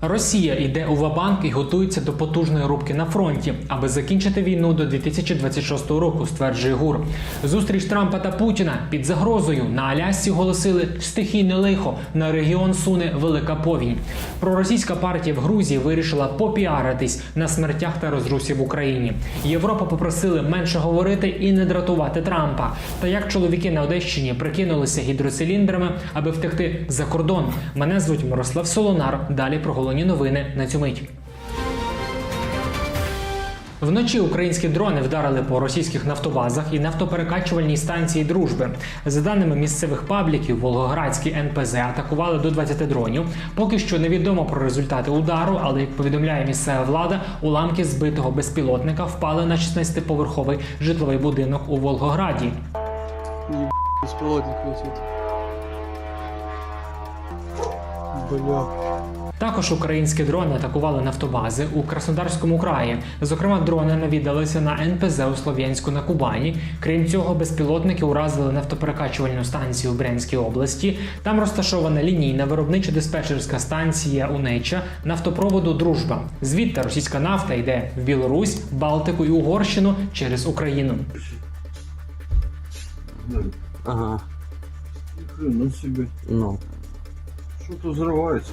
Росія йде у вабанк і готується до потужної рубки на фронті, аби закінчити війну до 2026 року, стверджує ГУР. Зустріч Трампа та Путіна під загрозою на Алясці оголосили стихійне лихо. На регіон суне велика повінь. Проросійська партія в Грузії вирішила попіаритись на смертях та розрусі в Україні. Європа попросили менше говорити і не дратувати Трампа. Та як чоловіки на Одещині прикинулися гідроциліндрами, аби втекти за кордон. Мене звуть Мирослав Солонар. Далі про головні новини на цю мить. Вночі українські дрони вдарили по російських нафтобазах і нафтоперекачувальній станції дружби. За даними місцевих пабліків, Волгоградські НПЗ атакували до 20 дронів. Поки що невідомо про результати удару, але як повідомляє місцева влада, уламки збитого безпілотника впали на 16-поверховий житловий будинок у Волгограді. Еб... беспилотник летит. Бля. Також українські дрони атакували нафтобази у Краснодарському краї. Зокрема, дрони навідалися на НПЗ у Слов'янську на Кубані. Крім цього, безпілотники уразили нафтоперекачувальну станцію в Брянській області. Там розташована лінійна виробничо-диспетчерська станція Унеча нафтопроводу Дружба. Звідти російська нафта йде в Білорусь, Балтику і Угорщину через Україну. Ага, Хрена себе. ну. Что-то взрывается.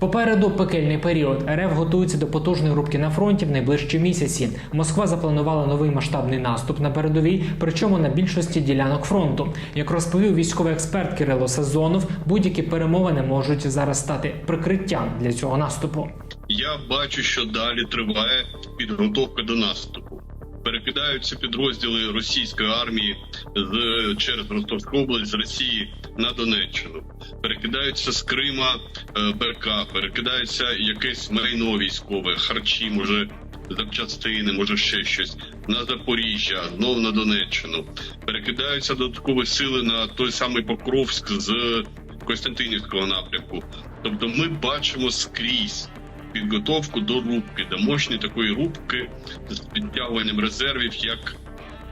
Попереду пекельний період. РФ готується до потужної рубки на фронті в найближчі місяці. Москва запланувала новий масштабний наступ на передовій, причому на більшості ділянок фронту. Як розповів військовий експерт Кирило Сазонов, будь-які перемовини можуть зараз стати прикриттям для цього наступу. Я бачу, що далі триває підготовка до наступу. Перекидаються підрозділи російської армії з через Ростовську область з Росії на Донеччину. Перекидаються з Крима е, БРК, перекидаються якесь майно військове, харчі, може запчастини, може ще щось на Запоріжжя, знов на Донеччину. Перекидаються додаткові сили на той самий Покровськ з Костянтинівського напрямку. Тобто, ми бачимо скрізь підготовку до рубки, до мощної такої рубки з підтягуванням резервів, як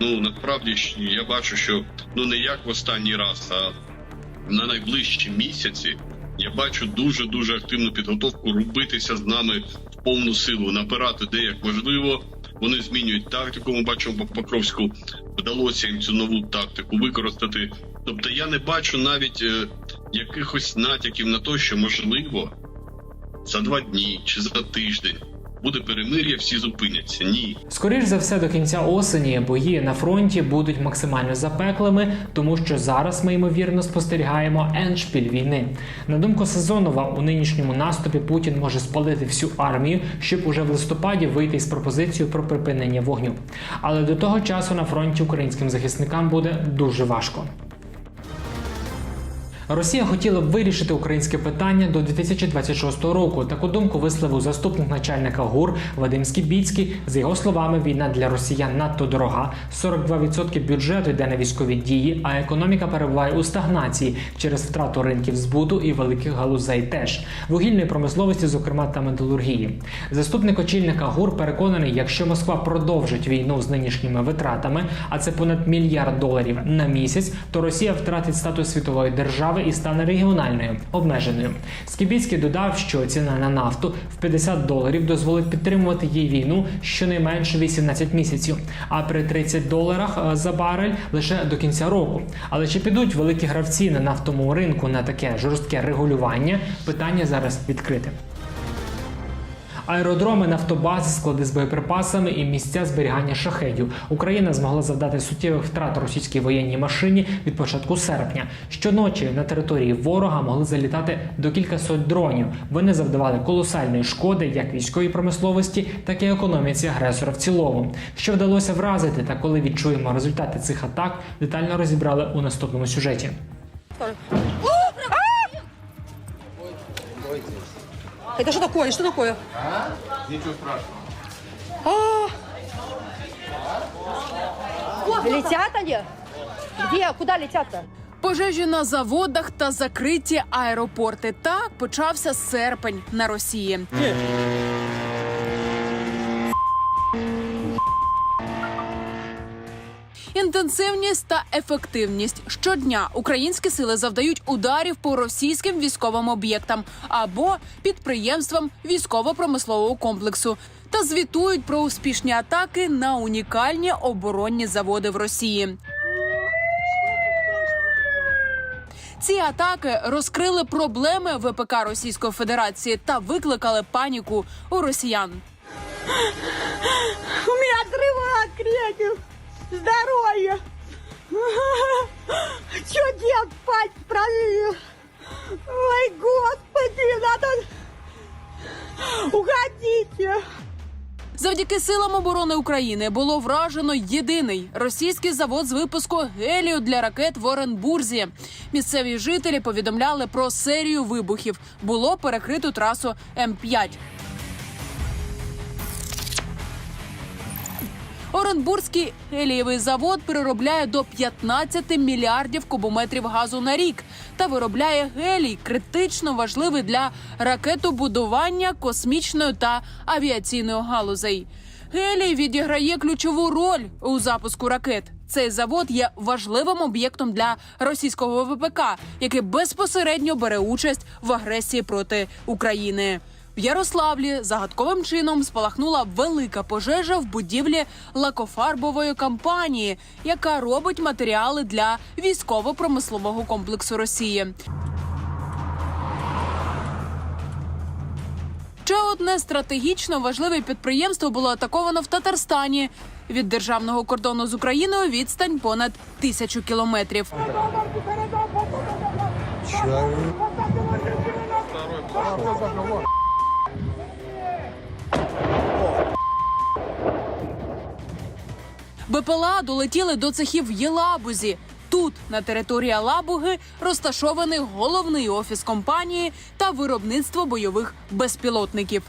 ну насправді я бачу, що ну не як в останній раз, а на найближчі місяці я бачу дуже дуже активну підготовку рубитися з нами в повну силу, напирати де як важливо. Вони змінюють тактику. Ми бачимо по Покровську вдалося їм цю нову тактику використати. Тобто я не бачу навіть е, якихось натяків на те, що можливо за два дні чи за тиждень буде перемир'я, всі зупиняться. Ні, Скоріш за все, до кінця осені бої на фронті будуть максимально запеклими, тому що зараз ми ймовірно спостерігаємо еншпіль війни. На думку Сезонова, у нинішньому наступі Путін може спалити всю армію, щоб уже в листопаді вийти із пропозицією про припинення вогню. Але до того часу на фронті українським захисникам буде дуже важко. Росія хотіла б вирішити українське питання до 2026 року. Таку думку висловив заступник начальника ГУР Вадим Скібіцький. За його словами, війна для росіян надто дорога. 42% бюджету йде на військові дії, а економіка перебуває у стагнації через втрату ринків збуту і великих галузей теж вугільної промисловості, зокрема та металургії. Заступник очільника ГУР переконаний, якщо Москва продовжить війну з нинішніми витратами, а це понад мільярд доларів на місяць, то Росія втратить статус світової держави і стане регіональною обмеженою. Скібіцький додав, що ціна на нафту в 50 доларів дозволить підтримувати їй війну щонайменше 18 місяців, а при 30 доларах е, за барель лише до кінця року. Але чи підуть великі гравці на нафтовому ринку на таке жорстке регулювання? Питання зараз відкрите. Аеродроми, нафтобази, склади з боєприпасами і місця зберігання шахедів. Україна змогла завдати суттєвих втрат російській воєнній машині від початку серпня. Щоночі на території ворога могли залітати до кількасот дронів. Вони завдавали колосальної шкоди як військовій промисловості, так і економіці агресора в цілому. Що вдалося вразити, та коли відчуємо результати цих атак, детально розібрали у наступному сюжеті. Это что такое? Что такое? Ничего страшного. Летят они? Где? Куда летят-то? Пожежі на заводах та закриті аеропорти. Так почався серпень на Росії. Інтенсивність та ефективність щодня українські сили завдають ударів по російським військовим об'єктам або підприємствам військово-промислового комплексу та звітують про успішні атаки на унікальні оборонні заводи в Росії. Ці атаки розкрили проблеми ВПК Російської Федерації та викликали паніку у росіян. У меня отрывает крендель. Здоровье. Что делать, спать провел? Ой, господи, надо... Уходите. Завдяки силам оборони України було вражено єдиний російський завод з випуску гелію для ракет в Оренбурзі. Місцеві жителі повідомляли про серію вибухів. Було перекрито трасу М5. Оренбурзький гелієвий завод переробляє до 15 мільярдів кубометрів газу на рік та виробляє гелій, критично важливий для ракетобудування, космічної та авіаційної галузей. Гелій відіграє ключову роль у запуску ракет. Цей завод є важливим об'єктом для російського ВПК, який безпосередньо бере участь в агресії проти України. В Ярославлі загадковим чином спалахнула велика пожежа в будівлі лакофарбової компанії, яка робить матеріали для військово-промислового комплексу Росії. Ще одне стратегічно важливе підприємство було атаковано в Татарстані. Від державного кордону з Україною відстань понад тисячу кілометрів. БПЛА долетіли до цехів Єлабузі. Тут, на території Алабуги, розташований головний офіс компанії та виробництво бойових безпілотників.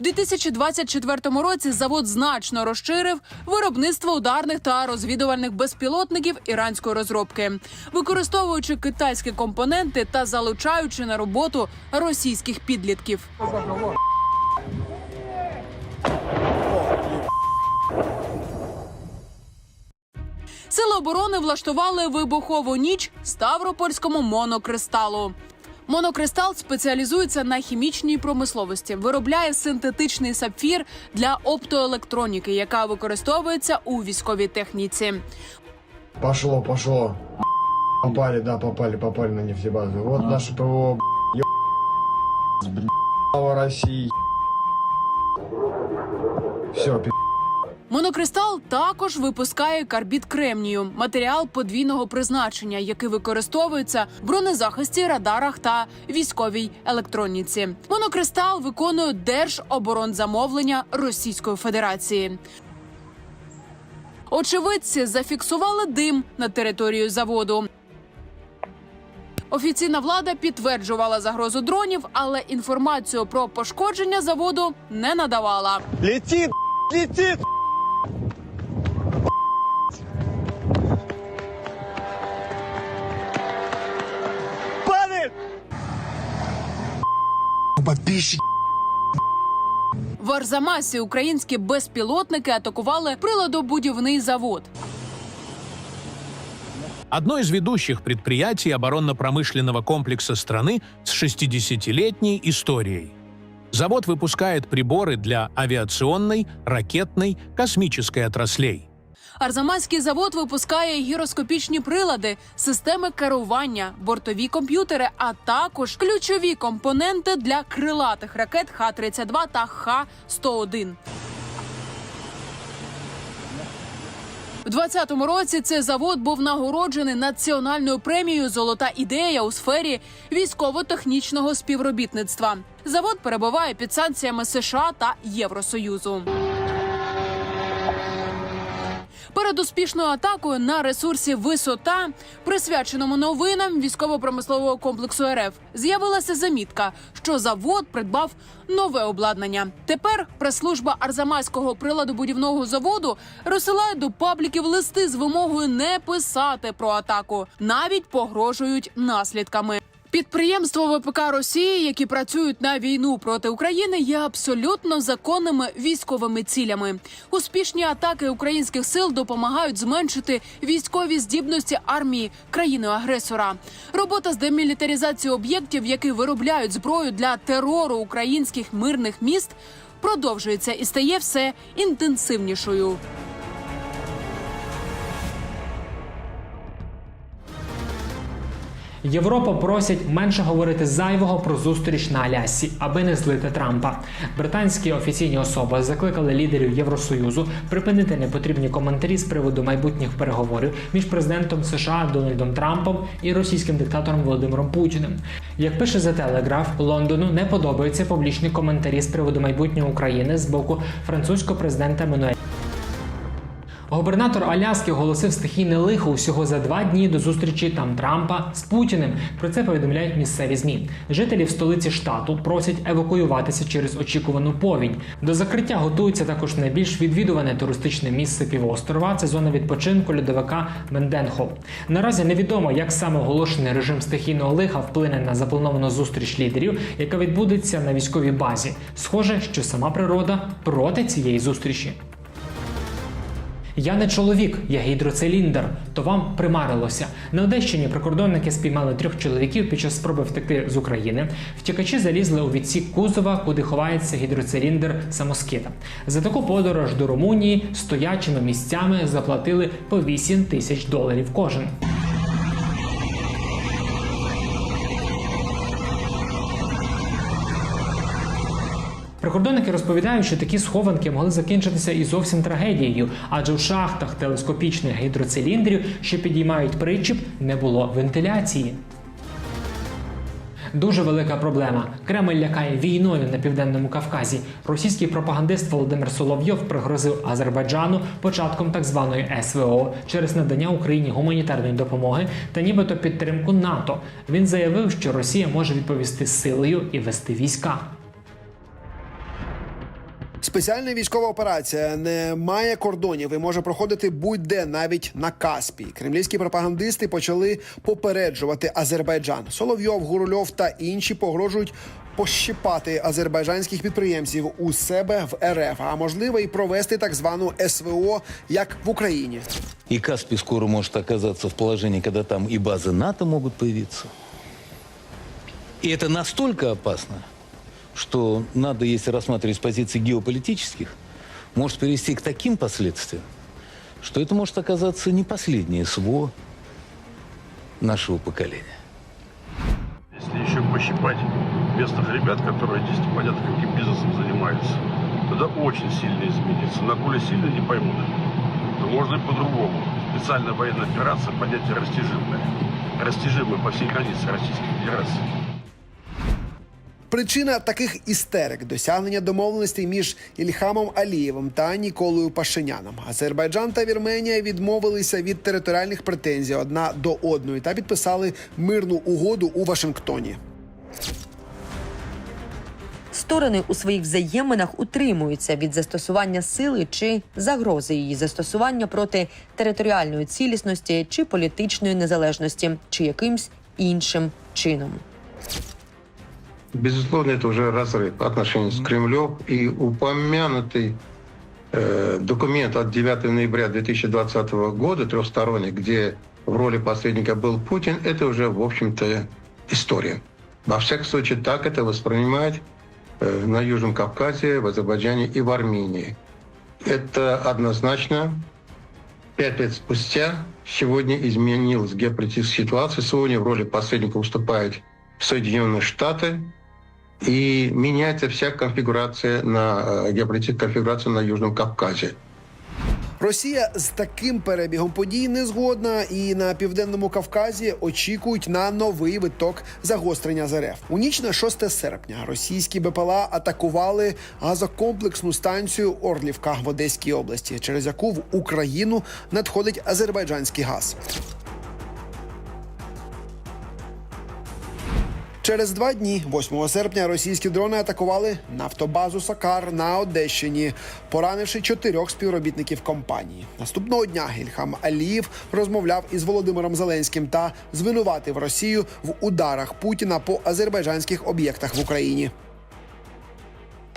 У 2024 році завод значно розширив виробництво ударних та розвідувальних безпілотників іранської розробки, використовуючи китайські компоненти та залучаючи на роботу російських підлітків. Сили оборони влаштували вибухову ніч Ставропольському монокристалу. Монокристал спеціалізується на хімічній промисловості, виробляє синтетичний сапфір для оптоелектроніки, яка використовується у військовій техніці. Пошло, пошло. Попали, да, попали, попали на нефтебазу. Вот наше ПВО, России. Все, пи***. Монокристал також випускає карбід кремнію, матеріал подвійного призначення, який використовується в бронезахисті, радарах та військовій електроніці. Монокристал виконує держоборонзамовлення Російської Федерації. Очевидці зафіксували дим на територію заводу. Офіційна влада підтверджувала загрозу дронів, але інформацію про пошкодження заводу не надавала. Летит, летит. Подписчики. В Арзамасі українські безпілотники атакували приладобудівний завод. Одно из ведущих предприятий оборонно-промышленного комплекса страны с 60-летней историей. Завод выпускает приборы для авиационной, ракетной, космической отраслей. Арзамаський завод випускає гіроскопічні прилади, системи керування, бортові комп'ютери, а також ключові компоненти для крилатих ракет Х-32 та Х-101. У 2020 році цей завод був нагороджений національною премією Золота ідея у сфері військово-технічного співробітництва. Завод перебуває під санкціями США та Євросоюзу. Перед успішною атакою на ресурсі висота, присвяченому новинам військово-промислового комплексу РФ, з'явилася замітка, що завод придбав нове обладнання. Тепер прес-служба Арзамаського приладобудівного заводу розсилає до пабліків листи з вимогою не писати про атаку, навіть погрожують наслідками. Підприємства ВПК Росії, які працюють на війну проти України, є абсолютно законними військовими цілями. Успішні атаки українських сил допомагають зменшити військові здібності армії країни-агресора. Робота з демілітаризації об'єктів, які виробляють зброю для терору українських мирних міст, продовжується і стає все інтенсивнішою. Європа просить менше говорити зайвого про зустріч на Алясці, аби не злити Трампа. Британські офіційні особи закликали лідерів Євросоюзу припинити непотрібні коментарі з приводу майбутніх переговорів між президентом США Дональдом Трампом і російським диктатором Володимиром Путіним. Як пише The Telegraph, Лондону не подобаються публічні коментарі з приводу майбутнього України з боку французького президента Мануеля. Губернатор Аляски оголосив стихійне лихо усього за два дні до зустрічі там Трампа з Путіним. Про це повідомляють місцеві змі. Жителі в столиці штату просять евакуюватися через очікувану повінь. До закриття готується також найбільш відвідуване туристичне місце півострова. Це зона відпочинку льодовика Менденхол. Наразі невідомо, як саме оголошений режим стихійного лиха вплине на заплановану зустріч лідерів, яка відбудеться на військовій базі. Схоже, що сама природа проти цієї зустрічі. Я не чоловік, я гідроциліндр. То вам примарилося. На Одещині прикордонники спіймали трьох чоловіків під час спроби втекти з України. Втікачі залізли у відсік кузова, куди ховається гідроциліндр самоскита. За таку подорож до Румунії стоячими місцями заплатили по 8 тисяч доларів кожен. Прикордонники розповідають, що такі схованки могли закінчитися і зовсім трагедією, адже в шахтах телескопічних гідроциліндрів, що підіймають причіп, не було вентиляції. Дуже велика проблема. Кремль лякає війною на південному Кавказі. Російський пропагандист Володимир Соловйов пригрозив Азербайджану початком так званої СВО через надання Україні гуманітарної допомоги та нібито підтримку НАТО. Він заявив, що Росія може відповісти силою і вести війська. Спеціальна військова операція не має кордонів і може проходити будь-де, навіть на Каспії. Кремлівські пропагандисти почали попереджувати Азербайджан. Соловйов, Гурульов та інші погрожують пощипати азербайджанських підприємців у себе в РФ, а можливо і провести так звану СВО, як в Україні. И Каспий скоро может оказаться в положении, когда там и базы НАТО могут появиться. И это настолько опасно, что надо, если рассматривать с позиции геополитических, может привести к таким последствиям, что это может оказаться не последнее СВО нашего поколения. Если еще пощипать местных ребят, которые здесь непонятно каким бизнесом занимаются, тогда очень сильно изменится. Насколько сильно, не пойму. Но можно и по-другому. Специальная военная операция понятие растяжимое. Растяжимое по всей границе Российской Федерации. Причина таких істерик досягнення домовленостей між Ільхамом Алієвим та Ніколою Пашиняном. Азербайджан та Вірменія відмовилися від територіальних претензій одна до одної та підписали мирну угоду у Вашингтоні. Сторони у своїх взаєминах утримуються від застосування сили чи загрози її застосування проти територіальної цілісності чи політичної незалежності, чи якимсь іншим чином. Безусловно, это уже разрыв отношений с Кремлем. И упомянутый э, документ от 9 ноября 2020 года, трехсторонний, где в роли посредника был Путин, это уже, в общем-то, история. Во всяком случае, так это воспринимать э, на Южном Кавказе, в Азербайджане и в Армении. Это однозначно пять лет спустя сегодня изменилась геополитическая ситуация. Сегодня в роли посредника выступают Соединенные Штаты, и меняется вся конфигурация на э, геополитическая конфигурация на Южном Кавказе. Росія з таким перебігом подій не згодна, і на південному Кавказі очікують на новий виток загострення з РФ. У ніч на 6 серпня російські БПЛА атакували газокомплексну станцію Орлівка в Одеській області, через яку в Україну надходить азербайджанський газ. Через два дні, 8 серпня, російські дрони атакували нафтобазу Сакар на Одещині, поранивши чотирьох співробітників компанії. Наступного дня Ільхам Алієв розмовляв із Володимиром Зеленським та звинуватив Росію в ударах Путіна по азербайджанських об'єктах в Україні.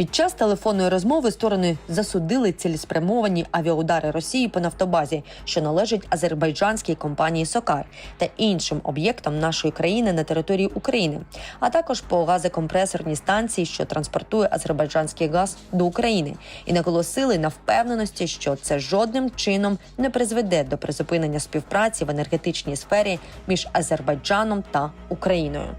Під час телефонної розмови сторони засудили цілеспрямовані авіаудари Росії по нафтобазі, що належить азербайджанській компанії Сокар та іншим об'єктам нашої країни на території України, а також по газокомпресорній станції, що транспортує азербайджанський газ до України, і наголосили на впевненості, що це жодним чином не призведе до призупинення співпраці в енергетичній сфері між Азербайджаном та Україною.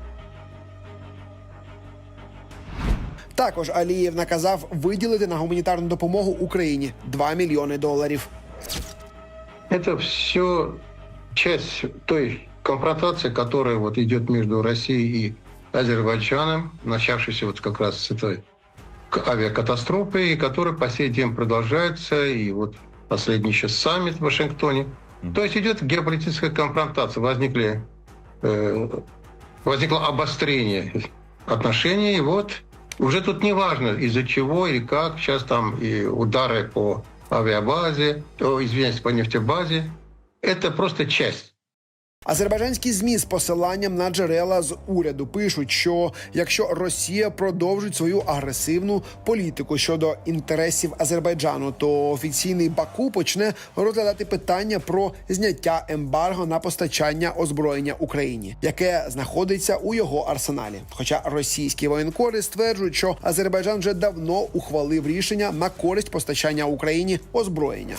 Також Алієв наказав виділити на гуманітарну допомогу Україні 2 мільйони доларів. Это все часть той конфронтации, которая вот идет между Россией и Азербайджаном, начавшейся вот как раз с этой к- авиакатастрофы, и которая по сей день продолжается, и вот последний сейчас саммит в Вашингтоне. То есть идет геополитическая конфронтация, возникли, э, возникло обострение отношений, и вот уже тут не важно из-за чего или как, сейчас там и удары по авиабазе, извиняюсь, по нефтебазе, это просто часть Азербайджанські змі з посиланням на джерела з уряду пишуть, що якщо Росія продовжить свою агресивну політику щодо інтересів Азербайджану, то офіційний Баку почне розглядати питання про зняття ембарго на постачання озброєння Україні, яке знаходиться у його арсеналі. Хоча російські воєнкори стверджують, що Азербайджан вже давно ухвалив рішення на користь постачання Україні озброєння.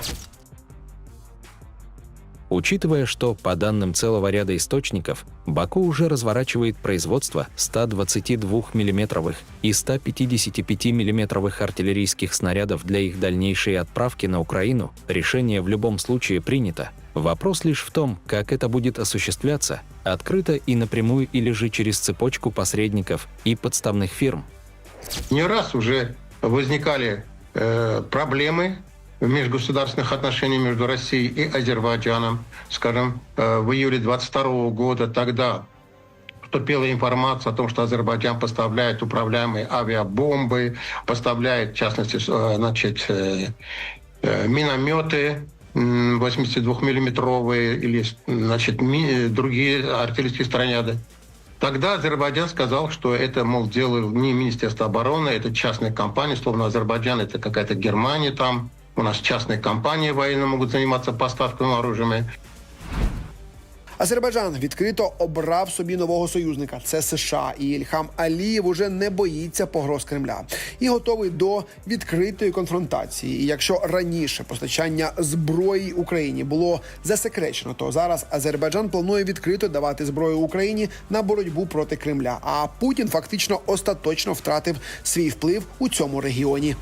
Учитывая, что, по данным целого ряда источников, Баку уже разворачивает производство 122 миллиметровых и 155 миллиметровых артиллерийских снарядов для их дальнейшей отправки на Украину, решение в любом случае принято. Вопрос лишь в том, как это будет осуществляться, открыто и напрямую или же через цепочку посредников и подставных фирм. Не раз уже возникали э, проблемы межгосударственных отношениях между Россией и Азербайджаном. Скажем, э, в июле 22 года тогда поступила информация о том, что Азербайджан поставляет управляемые авиабомбы, поставляет, в частности, э, значит, э, минометы м, 82-миллиметровые или значит, другие артиллерийские снаряды. Тогда Азербайджан сказал, что это, мол, делал не Министерство обороны, это частная компания, словно Азербайджан это какая-то Германия там. У нас частные компании военные могут заниматься поставками оружия. Азербайджан відкрито обрав собі нового союзника. Це США, і Ільхам Алієв уже не боїться погроз Кремля і готовий до відкритої конфронтації. І якщо раніше постачання зброї Україні було засекречено, то зараз Азербайджан планує відкрито давати зброю Україні на боротьбу проти Кремля. А Путін фактично остаточно втратив свій вплив у цьому регіоні.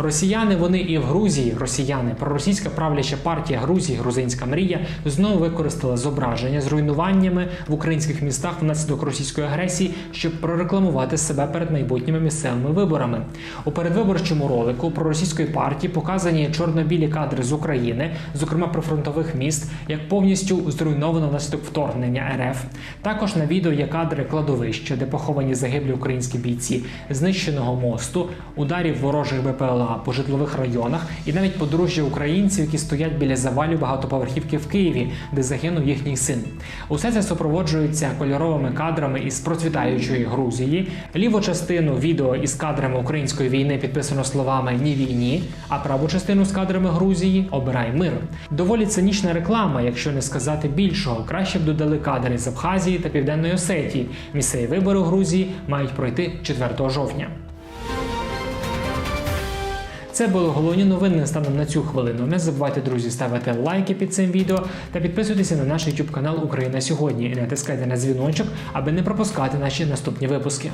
Росіяни вони і в Грузії. Росіяни, проросійська правляча партія Грузії, Грузинська мрія, знову використала зображення з руйнуваннями в українських містах внаслідок російської агресії, щоб прорекламувати себе перед майбутніми місцевими виборами. У передвиборчому ролику проросійської партії показані чорно-білі кадри з України, зокрема прифронтових міст, як повністю зруйновано внаслідок вторгнення РФ. Також на відео є кадри кладовища, де поховані загиблі українські бійці, знищеного мосту, ударів ворожих БПЛА по житлових районах і навіть подружжя українців, які стоять біля завалів багатоповерхівки в Києві, де загинув їхній син. Усе це супроводжується кольоровими кадрами із процвітаючої Грузії. Ліву частину відео із кадрами української війни підписано словами Ні війні, а праву частину з кадрами Грузії Обирай мир. Доволі цинічна реклама, якщо не сказати більшого. Краще б додали кадри з Абхазії та Південної Осетії. Місцеві вибори у Грузії мають пройти 4 жовтня. Це були головні новини станом на цю хвилину. Не забувайте, друзі, ставити лайки під цим відео та підписуйтеся на наш YouTube канал Україна сьогодні і натискайте на дзвіночок, аби не пропускати наші наступні випуски.